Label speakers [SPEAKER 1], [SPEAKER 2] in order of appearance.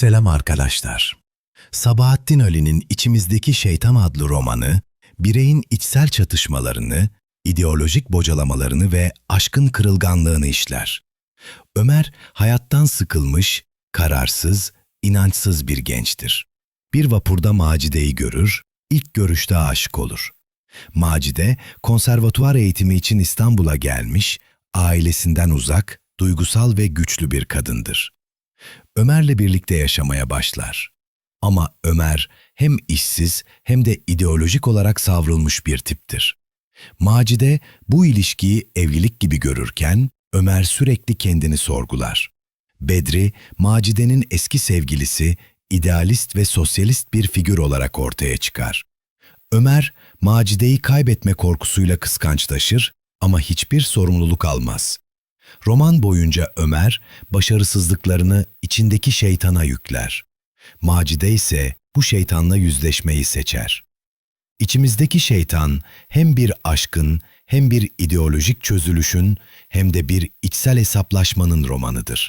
[SPEAKER 1] Selam arkadaşlar. Sabahattin Ali'nin İçimizdeki Şeytan adlı romanı, bireyin içsel çatışmalarını, ideolojik bocalamalarını ve aşkın kırılganlığını işler. Ömer, hayattan sıkılmış, kararsız, inançsız bir gençtir. Bir vapurda Macide'yi görür, ilk görüşte aşık olur. Macide, konservatuvar eğitimi için İstanbul'a gelmiş, ailesinden uzak, duygusal ve güçlü bir kadındır. Ömer'le birlikte yaşamaya başlar. Ama Ömer hem işsiz hem de ideolojik olarak savrulmuş bir tiptir. Macide bu ilişkiyi evlilik gibi görürken Ömer sürekli kendini sorgular. Bedri, Macide'nin eski sevgilisi, idealist ve sosyalist bir figür olarak ortaya çıkar. Ömer, Macide'yi kaybetme korkusuyla kıskançlaşır ama hiçbir sorumluluk almaz. Roman boyunca Ömer, başarısızlıklarını içindeki şeytana yükler. Macide ise bu şeytanla yüzleşmeyi seçer. İçimizdeki şeytan hem bir aşkın, hem bir ideolojik çözülüşün, hem de bir içsel hesaplaşmanın romanıdır.